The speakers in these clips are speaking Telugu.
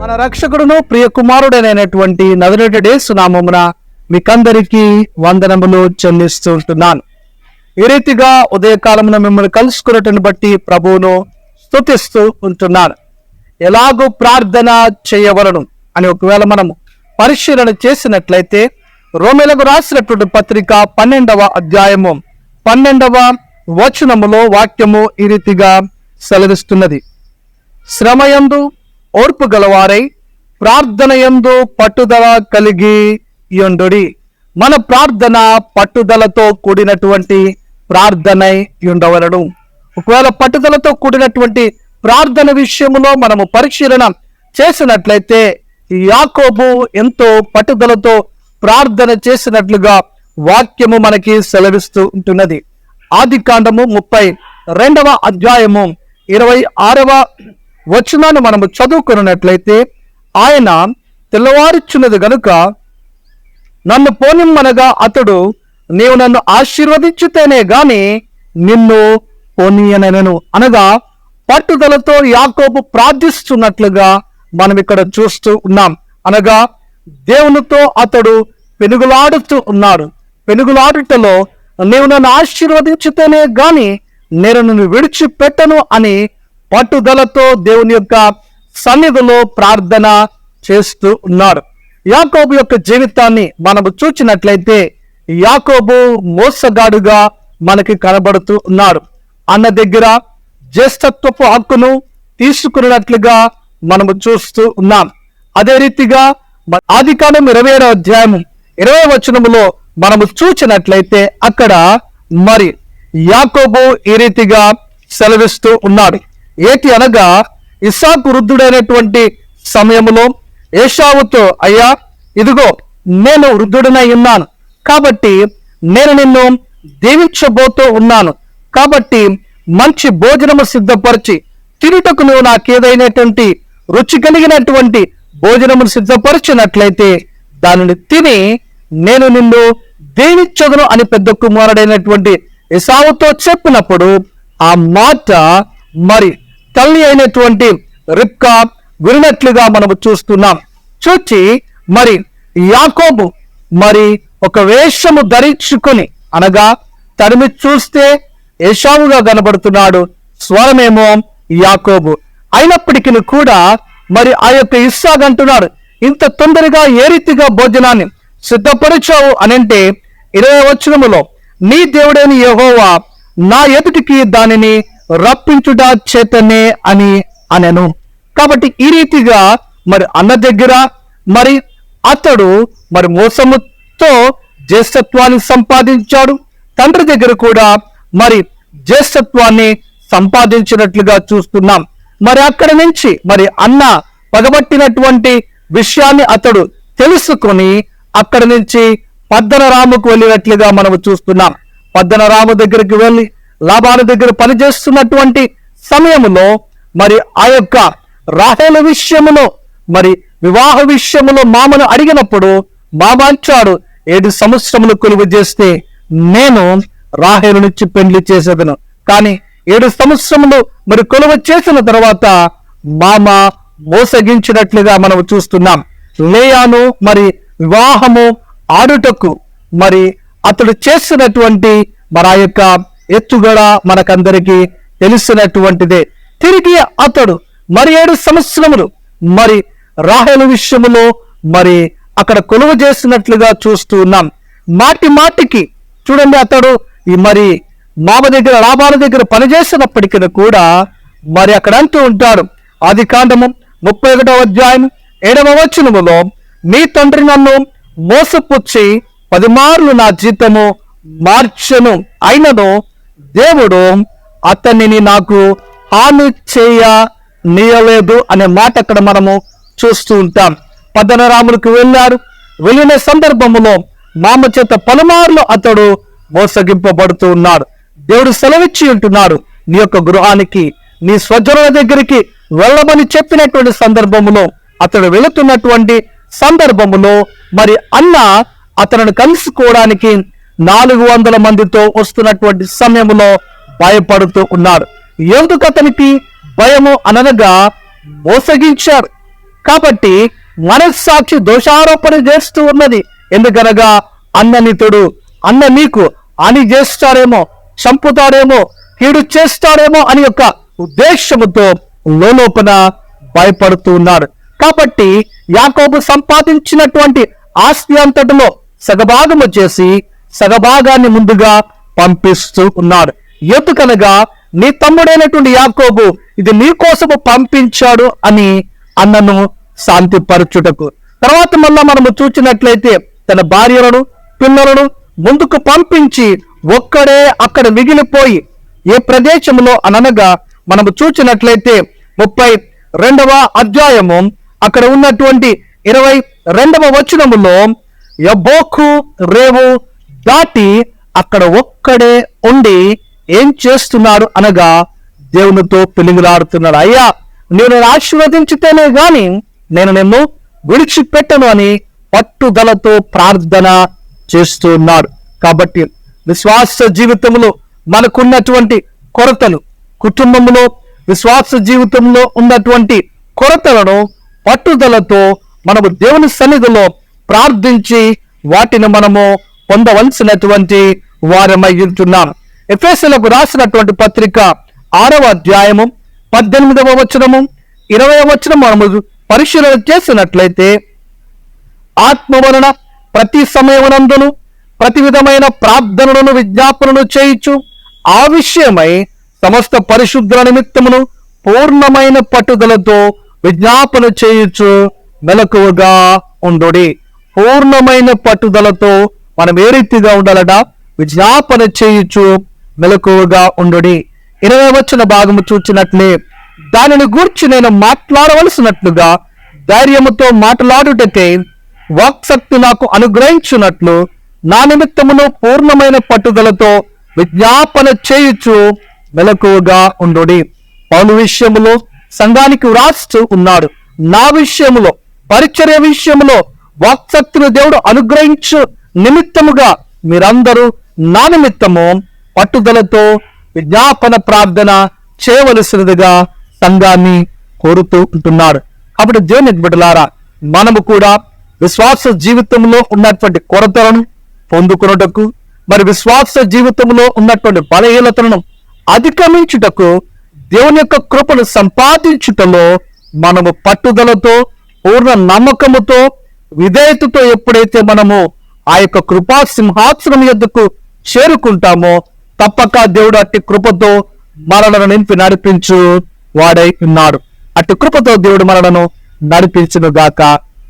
మన రక్షకుడును ప్రియ కుమారుడనైనటువంటి నదునటి సునామమున మీకందరికీ వందనములు చెల్లిస్తుంటున్నాను. ఈ రీతిగా ఉదయకాలమున మిమ్మల్ని కలుసుకున్నట్టును బట్టి ప్రభువును స్తుతిస్తూ ఉంటున్నాను. ఎలాగో ప్రార్థన చేయవలను అని ఒకవేళ మనము పరిశీలన చేసినట్లయితే రోమిలకు రాసినటువంటి పత్రిక పన్నెండవ అధ్యాయము పన్నెండవ వచనములో వాక్యము ఈ రీతిగా సెలవిస్తున్నది. శ్రమయందు ఓర్పు గలవారై ప్రార్థనయందు పట్టుదల కలిగి యుండుడి. మన ప్రార్థన పట్టుదలతో కూడినటువంటి ప్రార్థనై ఉండవలను ఒకవేళ పట్టుదలతో కూడినటువంటి ప్రార్థన విషయములో మనము పరిశీలన చేసినట్లయితే యాకోబు ఎంతో పట్టుదలతో ప్రార్థన చేసినట్లుగా వాక్యము మనకి సెలవిస్తూ ఉంటున్నది. ఆది కాండము ముప్పై రెండవ అధ్యాయము ఇరవై ఆరవ వచనాన్ని మనము చదువుకున్నట్లయితే ఆయన తెల్లవారుచున్నది గనుక నన్ను పోనిమ్మనగా అతడు నీవు నన్ను ఆశీర్వదించితేనే గాని నిన్ను పోనీయనను అనగా పట్టుదలతో యాకోబు ప్రార్థిస్తున్నట్లుగా మనం ఇక్కడ చూస్తూ ఉన్నాం. అనగా దేవునితో అతడు పెనుగులాడుతూ ఉన్నాడు. పెనుగులాడుటలో నీవు నన్ను ఆశీర్వదించితేనే గాని నేను నిన్ను విడిచిపెట్టను అని పట్టుదలతో దేవుని యొక్క సన్నిధిలో ప్రార్థన చేస్తూ ఉన్నాడు యాకోబు యొక్క జీవితాన్ని మనము చూచినట్లయితే యాకోబు మోసగాడుగా మనకి కనబడుతూ ఉన్నాడు అన్న దగ్గర జ్యేష్ఠత్వపు హక్కును తీసుకున్నట్లుగా మనము చూస్తూ ఉన్నాం. అదే రీతిగా ఆది ఇరవై ఏడవ అధ్యాయం ఇరవై వచనములో మనము చూచినట్లయితే అక్కడ మరి యాకోబు ఈ రీతిగా సెలవిస్తూ ఉన్నాడు. ఏటి అనగా ఇసాకు వృద్ధుడైనటువంటి సమయములో ఏషావుతో అయ్యా ఇదిగో నేను వృద్ధుడనై ఉన్నాను. కాబట్టి నేను నిన్ను దీవించబోతూ ఉన్నాను. కాబట్టి మంచి భోజనము సిద్ధపరిచి తినుటకు నువ్వు నాకేదైనటువంటి రుచి కలిగినటువంటి భోజనమును సిద్ధపరిచినట్లయితే దానిని తిని నేను నిన్ను దీవించదును అని పెద్ద కుమారుడైనటువంటి ఇసావుతో చెప్పినప్పుడు ఆ మాట మరి తల్లి అయినటువంటి రిప్కా విరినట్లుగా మనము చూస్తున్నాం. చూచి మరి యాకోబు మరి ఒక వేషము ధరించుకొని అనగా తరిమి చూస్తే ఏషావుగా కనబడుతున్నాడు స్వరమేమో యాకోబు. అయినప్పటికీ కూడా మరి ఆ యొక్క ఇస్సాగ్ అంటున్నాడు ఇంత తొందరగా ఏ రీతిగా భోజనాన్ని సిద్ధపరిచావు? అనంటే ఇరవై వచనములో నీ దేవుడైన యహోవా నా ఎదుటికి దానిని రప్పించుట చేతనే అని అనెను. కాబట్టి ఈ రీతిగా మరి అన్న దగ్గర మరి అతడు మరి మోసముతో జ్యేష్ఠత్వాన్ని సంపాదించాడు. తండ్రి దగ్గర కూడా మరి జ్యేష్ఠత్వాన్ని సంపాదించినట్లుగా చూస్తున్నాం. మరి అక్కడ నుంచి మరి అన్న పగబట్టినటువంటి విషయాన్ని అతడు తెలుసుకొని అక్కడి నుంచి పద్దనరాముకు వెళ్ళినట్లుగా మనము చూస్తున్నాం. పద్దనరాము దగ్గరికి వెళ్ళి లాభాల దగ్గర పనిచేస్తున్నటువంటి సమయంలో మరి ఆ యొక్క రాహేల విషయములో మరి వివాహ విషయములో మామను అడిగినప్పుడు మామ అంచాడు ఏడు సంవత్సరములు కొలువు చేస్తే నేను రాహేలు నుంచి పెళ్ళి చేసేదను. కానీ ఏడు సంవత్సరములు మరి కొలువ చేసిన తర్వాత మామ మోసగించినట్లుగా మనం చూస్తున్నాం. లేయాను మరి వివాహము ఆడుటకు మరి అతడు చేసినటువంటి మరి ఆ యొక్క ఎత్తుగడ మనకందరికీ తెలిసినటువంటిదే. తిరిగి అతడు మరి ఏడు సంవత్సరములు మరి రాహుల విషయములో మరి అక్కడ కొలువ చేసినట్లుగా చూస్తూ ఉన్నాం. మాటి మాటికి చూడండి అతడు ఈ మరి మామ దగ్గర లాభాల దగ్గర పనిచేసినప్పటికీ కూడా మరి అక్కడ అంటూ ఉంటాడు. ఆది కాండము ముప్పై ఒకటవ అధ్యాయం ఏడవ వచనములో మీ తండ్రి నన్ను మోసపుచ్చి పదిమార్లు నా జీతము మార్చను. అయినను దేవుడు అతనిని నాకు హాని చేయ నీయలేదు అనే మాట అక్కడ మనము చూస్తూ ఉంటాం. పద్దనరాములకు వెళ్ళారు. వెళ్ళిన సందర్భములో మామ చేత పలుమార్లు అతడు మోసగింపబడుతూ ఉన్నాడు దేవుడు సెలవిచ్చి ఉంటున్నాడు నీ యొక్క గృహానికి నీ స్వజనుల దగ్గరికి వెళ్ళమని చెప్పినటువంటి సందర్భంలో అతడు వెళుతున్నటువంటి సందర్భములో మరి అన్న అతను కలుసుకోవడానికి నాలుగు వందల మందితో వస్తున్నటువంటి సమయంలో భయపడుతూ ఉన్నాడు ఎందుకు అతనికి భయము అనగా మోసగించారు. కాబట్టి మనస్సాక్షి దోషారోపణ చేస్తూ ఉన్నది. ఎందుకనగా అన్ననితుడు అన్న నీకు అని చేస్తాడేమో చంపుతాడేమో కీడు చేస్తాడేమో అని యొక్క ఉద్దేశముతో లోపన భయపడుతూ ఉన్నారు. కాబట్టి యాకోబు సంపాదించినటువంటి ఆస్తి అంతటిలో సగభాగము చేసి సగభాగాన్ని ముందుగా పంపిస్తూ ఉన్నాడు. ఎందుకనగా నీ తమ్ముడైనటువంటి యాకోబు ఇది నీ కోసము పంపించాడు అని అన్నను శాంతిపరచుటకు. తర్వాత మళ్ళా మనము చూచినట్లయితే తన భార్యలను పిల్లలను ముందుకు పంపించి ఒక్కడే అక్కడ మిగిలిపోయి ఏ ప్రదేశంలో అనగా మనము చూచినట్లయితే ముప్పై రెండవ అధ్యాయము అక్కడ ఉన్నటువంటి ఇరవై రెండవ వచనములో యబోకు రేవు దాటి అక్కడ ఒక్కడే ఉండి ఏం చేస్తున్నాడు అనగా దేవునితో పెలుగులాడుతున్నాడు అయ్యా నేను ఆశీర్వదించితేనే గాని నేను నిన్ను విడిచిపెట్టను అని పట్టుదలతో ప్రార్థన చేస్తున్నాడు. కాబట్టి విశ్వాస జీవితంలో మనకున్నటువంటి కొరతలు కుటుంబంలో విశ్వాస జీవితంలో ఉన్నటువంటి కొరతలను పట్టుదలతో మనము దేవుని సన్నిధిలో ప్రార్థించి వాటిని మనము పొందవలసినటువంటి వారమై ఉంటున్నాం ఎఫ్ఎస్లకు రాసినటువంటి పత్రిక ఆరవ అధ్యాయము పద్దెనిమిదవ వచనము ఇరవై వచనం మనము పరిశీలన చేసినట్లయితే ఆత్మ వలన ప్రతి సమయమునందును ప్రతి విధమైన ప్రార్థనలను విజ్ఞాపనలు చేయించు ఆ విషయమై సమస్త పరిశుద్ధుల నిమిత్తమును పూర్ణమైన పట్టుదలతో విజ్ఞాపన చేయొచ్చు మెలకువగా ఉండుడి. పూర్ణమైన పట్టుదలతో మనం ఏ రీతిగా ఉండాలట? విజ్ఞాపన చేయుచు మెలకువగా ఉండుడి. ఇరవై వచ్చిన భాగము చూచినట్లే దానిని గూర్చి నేను మాట్లాడవలసినట్లుగా ధైర్యముతో మాట్లాడుటకే వాక్శక్తి నాకు అనుగ్రహించున్నట్లు నా నిమిత్తమును పూర్ణమైన పట్టుదలతో విజ్ఞాపన చేయుచు మెలకువగా ఉండుడి. పౌలు విషయములో సంఘానికి వ్రాస్తూ ఉన్నాడు నా విషయములో పరిచర్య విషయములో వాక్శక్తిని దేవుడు అనుగ్రహించు నిమిత్తముగా మీరందరూ నా నిమిత్తము పట్టుదలతో విజ్ఞాపన ప్రార్థన చేయవలసినదిగా సంఘాన్ని కోరుతూ ఉంటున్నాడు కాబట్టి దేవుని బిడ్డలారా మనము కూడా విశ్వాస జీవితంలో ఉన్నటువంటి కొరతలను పొందుకున్నటకు మరి విశ్వాస జీవితంలో ఉన్నటువంటి బలహీనతలను అధిగమించుటకు దేవుని యొక్క కృపను సంపాదించుటలో మనము పట్టుదలతో పూర్ణ నమ్మకముతో విధేయతతో ఎప్పుడైతే మనము ఆ యొక్క కృపా సింహాసనం యొద్దకు చేరుకుంటామో తప్పక దేవుడు అట్టి కృపతో మనలను నింపి నడిపించు వాడై ఉన్నాడు అట్టి కృపతో దేవుడు మనలను నడిపించును గాక.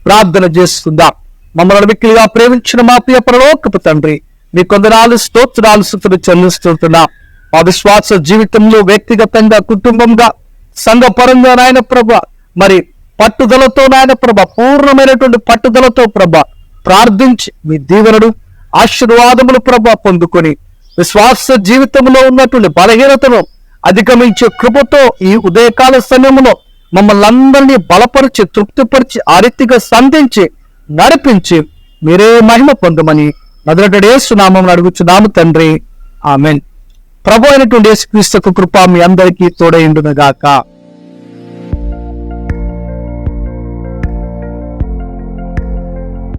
ప్రార్థన చేస్తుందా. మమ్మల్ని మిక్కిలిగా ప్రేమించిన మా ప్రియ పరలోకపు తండ్రి మీ కొందరాలు స్తోత్రాలు స్థుతులు చెల్లిస్తుంటున్నా. మా విశ్వాస జీవితంలో వ్యక్తిగతంగా కుటుంబంగా సంఘపరంగా నాయన ప్రభ మరి పట్టుదలతో నాయన ప్రభ పూర్ణమైనటువంటి పట్టుదలతో ప్రభ ప్రార్థించి మీ దీవెనడు ఆశీర్వాదములు ప్రభా పొందుకొని విశ్వాస జీవితంలో ఉన్నటువంటి బలహీనతను అధిగమించే కృపతో ఈ ఉదయకాల సమయంలో మమ్మల్ని అందరినీ బలపరిచి తృప్తిపరిచి ఆ రీతిగా సంధించి నడిపించి మీరే మహిమ పొందమని నదులటేస్తున్నామని అడుగుచున్నాము తండ్రి. ఆమెన్. ప్రభు అయినటువంటి యేసుక్రీస్తు కృప మీ అందరికీ తోడైండును గాక.